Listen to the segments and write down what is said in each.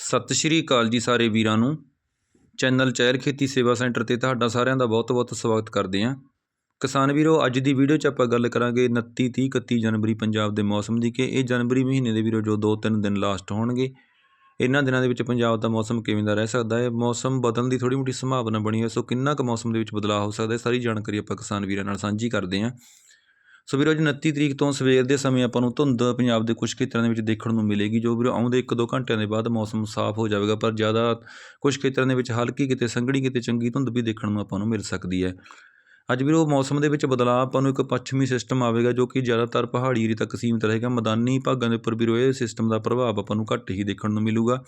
ਸਤਿ ਸ਼੍ਰੀ ਅਕਾਲ ਜੀ ਸਾਰੇ ਵੀਰਾਂ ਨੂੰ। ਚੈਨਲ ਚਹਿਲ ਖੇਤੀ ਸੇਵਾ ਸੈਂਟਰ ਤੇ ਤੁਹਾਡਾ ਸਾਰਿਆਂ ਦਾ ਬਹੁਤ-ਬਹੁਤ ਸਵਾਗਤ ਕਰਦੇ ਹਾਂ। ਕਿਸਾਨ ਵੀਰੋ, ਅੱਜ ਦੀ ਵੀਡੀਓ 'ਚ ਆਪਾਂ ਗੱਲ ਕਰਾਂਗੇ 29 30 31 ਜਨਵਰੀ ਪੰਜਾਬ ਦੇ ਮੌਸਮ ਦੀ ਕਿ ਇਹ ਜਨਵਰੀ ਮਹੀਨੇ ਦੇ ਵੀਰੋ ਜੋ 2-3 ਦਿਨ ਲਾਸਟ ਹੋਣਗੇ। ਇਹਨਾਂ ਦਿਨਾਂ ਦੇ ਵਿੱਚ ਪੰਜਾਬ ਦਾ ਮੌਸਮ ਕਿਵੇਂ ਦਾ ਰਹਿ ਸਕਦਾ ਹੈ? ਮੌਸਮ ਬਦਲਣ ਦੀ ਥੋੜੀ ਮੋਟੀ ਸੰਭਾਵਨਾ ਬਣੀ ਹੋਈ ਸੋ ਕਿੰਨਾ ਕੁ ਮੌਸਮ ਦੇ ਵਿੱਚ ਬਦਲਾਅ ਹੋ ਸਕਦਾ ਹੈ? ਸਾਰੀ ਜਾਣਕਾਰੀ ਆਪਾਂ ਕਿਸਾਨ ਵੀਰਾਂ ਨਾਲ ਸਾਂਝੀ ਕਰਦੇ ਹਾਂ। ਸੋ ਵੀਰੋ ਜੀ 29 ਤਰੀਕ ਤੋਂ ਸਵੇਰ ਦੇ ਸਮੇਂ ਆਪਾਂ ਨੂੰ ਧੁੰਦ ਪੰਜਾਬ ਦੇ ਕੁਝ ਖੇਤਰਾਂ ਦੇ ਵਿੱਚ ਦੇਖਣ ਨੂੰ ਮਿਲੇਗੀ, ਜੋ ਵੀਰੋ ਆਉਂਦੇ 1-2 ਘੰਟਿਆਂ ਦੇ ਬਾਅਦ ਮੌਸਮ ਸਾਫ਼ ਹੋ ਜਾਵੇਗਾ, ਪਰ ਜ਼ਿਆਦਾ ਕੁਝ ਖੇਤਰਾਂ ਦੇ ਵਿੱਚ ਹਲਕੀ ਕਿਤੇ ਸੰਘਣੀ, ਕਿਤੇ ਚੰਗੀ ਧੁੰਦ ਵੀ ਦੇਖਣ ਨੂੰ ਆਪਾਂ ਨੂੰ ਮਿਲ ਸਕਦੀ ਹੈ। ਅੱਜ ਵੀਰੋ, ਮੌਸਮ ਦੇ ਵਿੱਚ ਬਦਲਾਅ ਆਪਾਂ ਨੂੰ ਇੱਕ ਪੱਛਮੀ ਸਿਸਟਮ ਆਵੇਗਾ, ਜੋ ਕਿ ਜ਼ਿਆਦਾਤਰ ਪਹਾੜੀ ਏਰੀਏ ਤੱਕ ਸੀਮਿਤ ਰਹੇਗਾ। ਮੈਦਾਨੀ ਭਾਗਾਂ ਦੇ ਉੱਪਰ ਵੀਰੋ, ਇਹ ਸਿਸਟਮ ਦਾ ਪ੍ਰਭਾਵ ਆਪਾਂ ਨੂੰ ਘੱਟ ਹੀ ਦੇਖਣ ਨੂੰ ਮਿਲੂਗਾ।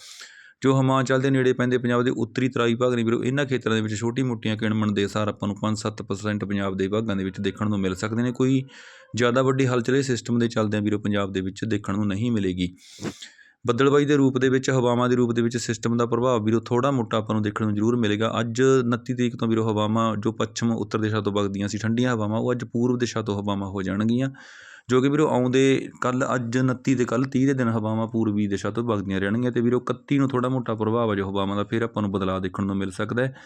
ਜੋ ਹਿਮਾਚਲ ਦੇ ਨੇੜੇ ਪੈਂਦੇ ਪੰਜਾਬ ਦੇ ਉੱਤਰੀ ਤਰਾਈ ਭਾਗ ਨੇ ਵੀਰੋ, ਇਹਨਾਂ ਖੇਤਰਾਂ ਦੇ ਵਿੱਚ ਛੋਟੀ-ਮੋਟੀਆਂ ਕਿਣਮਣ ਦੇ ਅਸਰ ਆਪਾਂ ਨੂੰ 5-7% ਪੰਜਾਬ ਦੇ ਭਾਗਾਂ ਦੇ ਵਿੱਚ ਦੇਖਣ ਨੂੰ ਮਿਲ ਸਕਦੇ ਨੇ। ਕੋਈ ਜ਼ਿਆਦਾ ਵੱਡੀ ਹਲਚਲ ਸਿਸਟਮ ਦੇ ਚੱਲਦਿਆਂ ਵੀਰੋ, ਪੰਜਾਬ ਦੇ ਵਿੱਚ ਦੇਖਣ ਨੂੰ ਨਹੀਂ ਮਿਲੇਗੀ। ਬੱਦਲਬਾਈ ਦੇ ਰੂਪ ਦੇ ਵਿੱਚ, ਹਵਾਵਾਂ ਦੇ ਰੂਪ ਦੇ ਵਿੱਚ ਸਿਸਟਮ ਦਾ ਪ੍ਰਭਾਵ ਵੀਰੋ ਥੋੜਾ ਮੋਟਾ ਆਪਾਂ ਨੂੰ ਦੇਖਣ ਨੂੰ ਜ਼ਰੂਰ ਮਿਲੇਗਾ। ਅੱਜ 29 ਤਰੀਕ ਤੋਂ ਵੀਰੋ ਹਵਾਵਾਂ ਜੋ ਪੱਛਮ ਉੱਤਰ ਦਿਸ਼ਾ ਤੋਂ ਵਗਦੀਆਂ ਸੀ, ਠੰਡੀਆਂ ਹਵਾਵਾਂ, ਉਹ ਅੱਜ ਪੂਰਬ ਦਿਸ਼ਾ ਤੋਂ ਹਵਾਵਾਂ ਹੋ ਜਾਣਗੀਆਂ। ਜੋ ਕਿ ਵੀਰੋ ਆਉਂਦੇ ਕੱਲ੍ਹ, ਅੱਜ 29 ਤੇ ਕੱਲ 30 ਦੇ ਦਿਨ ਹਵਾਵਾਂ ਪੂਰਬੀ ਦਿਸ਼ਾ ਤੋਂ ਵਗਦੀਆਂ ਰਹਿਣਗੀਆਂ ਅਤੇ ਵੀਰੋ 31 ਨੂੰ ਥੋੜ੍ਹਾ ਮੋਟਾ ਪ੍ਰਭਾਵ ਆ ਜੋ ਹਵਾਵਾਂ ਦਾ, ਫਿਰ ਆਪਾਂ ਨੂੰ ਬਦਲਾਅ ਦੇਖਣ ਨੂੰ ਮਿਲ ਸਕਦਾ ਹੈ।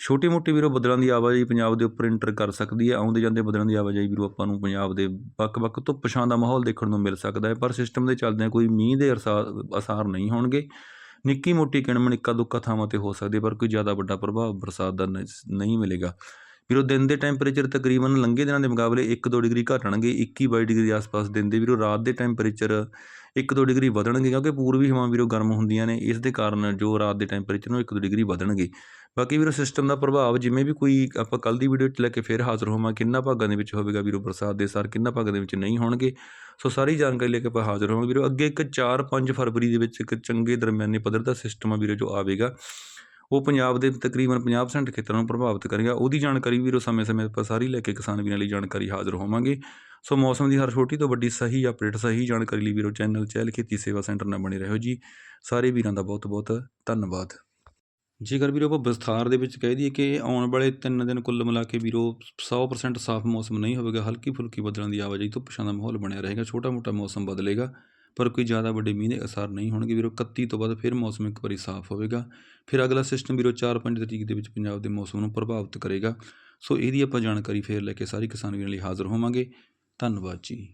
ਛੋਟੀ ਮੋਟੀ ਵੀਰੋ ਬੱਦਲਾਂ ਦੀ ਆਵਾਜਾਈ ਪੰਜਾਬ ਦੇ ਉੱਪਰ ਇੰਟਰ ਕਰ ਸਕਦੀ ਹੈ। ਆਉਂਦੇ ਜਾਂਦੇ ਬੱਦਲਾਂ ਦੀ ਆਵਾਜਾਈ ਵੀਰੋ ਆਪਾਂ ਨੂੰ ਪੰਜਾਬ ਦੇ ਵੱਖ-ਵੱਖ ਧੁੱਪ ਛਾਂ ਦਾ ਮਾਹੌਲ ਦੇਖਣ ਨੂੰ ਮਿਲ ਸਕਦਾ ਹੈ। ਪਰ ਸਿਸਟਮ ਦੇ ਚੱਲਦਿਆਂ ਕੋਈ ਮੀਂਹ ਦੇ ਅਰਸਾ- ਅਸਾਰ ਨਹੀਂ ਹੋਣਗੇ। ਨਿੱਕੀ ਮੋਟੀ ਕਿਣਮਣ ਇੱਕਾ ਦੁੱਕਾ ਥਾਵਾਂ ਤੇ ਹੋ ਸਕਦੀ, ਪਰ ਕੋਈ ਜ਼ਿਆਦਾ ਵੱਡਾ ਪ੍ਰਭਾਵ ਬਰਸਾਤ ਦਾ ਨ- ਨਹੀਂ ਮਿਲੇਗਾ। ਵੀਰੋ, ਦਿਨ ਦੇ ਟੈਂਪਰੇਚਰ ਤਕਰੀਬਨ ਲੰਘੇ ਦਿਨਾਂ ਦੇ ਮੁਕਾਬਲੇ 1-2 ਡਿਗਰੀ ਘਟਣਗੇ, ਇੱਕੀ ਬਾਈ ਡਿਗਰੀ ਦੇ ਆਸ-ਪਾਸ ਦਿਨ ਦੇ। ਵੀਰੋ, ਰਾਤ ਦੇ ਟੈਂਪਰੇਚਰ 1-2 ਡਿਗਰੀ ਵਧਣਗੇ ਕਿਉਂਕਿ ਪੂਰਬੀ ਹਵਾ ਵੀਰੋ ਗਰਮ ਹੁੰਦੀਆਂ ਨੇ, ਇਸ ਦੇ ਕਾਰਨ ਜੋ ਰਾਤ ਦੇ ਟੈਂਪਰੇਚਰ ਨੂੰ 1-2 ਡਿਗਰੀ ਵਧਣਗੇ। ਬਾਕੀ ਵੀਰੋ ਸਿਸਟਮ ਦਾ ਪ੍ਰਭਾਵ ਜਿਵੇਂ ਵੀ ਕੋਈ ਆਪਾਂ ਕੱਲ ਦੀ ਵੀਡੀਓ 'ਚ ਲੈ ਕੇ ਫਿਰ ਹਾਜ਼ਰ ਹੋਵਾਂ ਕਿੰਨਾ ਭਾਗਾਂ ਦੇ ਵਿੱਚ ਹੋਵੇਗਾ ਵੀਰੋ ਬਰਸਾਤ ਦੇ ਸਾਰ, ਕਿੰਨਾ ਭਾਗਾਂ ਦੇ ਵਿੱਚ ਨਹੀਂ ਹੋਣਗੇ। ਸੋ ਸਾਰੀ ਜਾਣਕਾਰੀ ਲੈ ਕੇ ਆਪਾਂ ਹਾਜ਼ਰ ਹੋਵਾਂਗੇ। ਵੀਰੋ, ਅੱਗੇ ਇੱਕ 4-5 ਫਰਵਰੀ ਦੇ ਵਿੱਚ ਇੱਕ ਚੰਗੇ ਦਰਮਿਆਨੇ ਪੱਧਰ ਦਾ ਸਿਸਟਮ ਆ ਵੀਰੋ ਜੋ ਆਵੇਗਾ। ਉਹ ਪੰਜਾਬ ਦੇ ਤਕਰੀਬਨ 50% ਖੇਤਰਾਂ ਨੂੰ ਪ੍ਰਭਾਵਿਤ ਕਰੇਗਾ। ਉਹਦੀ ਜਾਣਕਾਰੀ ਵੀਰੋ ਸਮੇਂ-ਸਮੇਂ ਆਪਾਂ ਸਾਰੀ ਲੈ ਕੇ ਕਿਸਾਨ ਵੀਰਾਂ ਲਈ ਜਾਣਕਾਰੀ ਹਾਜ਼ਰ ਹੋਵਾਂਗੇ। ਸੋ ਮੌਸਮ ਦੀ ਹਰ ਛੋਟੀ ਤੋਂ ਵੱਡੀ ਸਹੀ ਅਪਡੇਟ ਸਹੀ ਜਾਣਕਾਰੀ ਲਈ ਵੀਰੋ ਚੈਨਲ ਚਹਿਲ ਖੇਤੀ ਸੇਵਾ ਸੈਂਟਰ ਨਾਲ ਬਣੇ ਰਹੋ ਜੀ। ਸਾਰੇ ਵੀਰਾਂ ਦਾ ਬਹੁਤ-ਬਹੁਤ ਧੰਨਵਾਦ। ਜੇਕਰ ਵੀਰੋ ਆਪਾਂ ਵਿਸਥਾਰ ਦੇ ਵਿੱਚ ਕਹਿ ਦਈਏ ਕਿ ਆਉਣ ਵਾਲੇ 3 ਦਿਨ ਕੁੱਲ ਮਿਲਾ ਕੇ ਵੀਰੋ 100% ਸਾਫ਼ ਮੌਸਮ ਨਹੀਂ ਹੋਵੇਗਾ ਹਲਕੀ ਫੁਲਕੀ ਬੱਦਲਾਂ ਦੀ ਆਵਾਜਾਈ ਧੁੱਪ ਛਾਂ ਦਾ ਮਾਹੌਲ ਬਣਿਆ ਰਹੇਗਾ, ਛੋਟਾ-ਮੋਟਾ ਮੌਸਮ ਬਦਲੇਗਾ। ਪਰ ਕੋਈ ਜ਼ਿਆਦਾ ਵੱਡੇ ਮੀਂਹ ਦੇ ਅਸਰ ਨਹੀਂ ਹੋਣਗੇ ਵੀਰੋ। 31 ਤੋਂ ਬਾਅਦ ਫਿਰ ਮੌਸਮ ਇੱਕ ਵਾਰੀ ਸਾਫ਼ ਹੋਵੇਗਾ। ਫਿਰ ਅਗਲਾ ਸਿਸਟਮ ਵੀਰੋ 4-5 ਤਰੀਕ ਦੇ ਵਿੱਚ ਪੰਜਾਬ ਦੇ ਮੌਸਮ ਨੂੰ ਪ੍ਰਭਾਵਿਤ ਕਰੇਗਾ। ਸੋ ਇਹਦੀ ਆਪਾਂ ਜਾਣਕਾਰੀ ਫੇਰ ਲੈ ਕੇ ਸਾਰੇ ਕਿਸਾਨ ਵੀਰਾਂ ਲਈ ਹਾਜ਼ਰ ਹੋਵਾਂਗੇ। ਧੰਨਵਾਦ ਜੀ।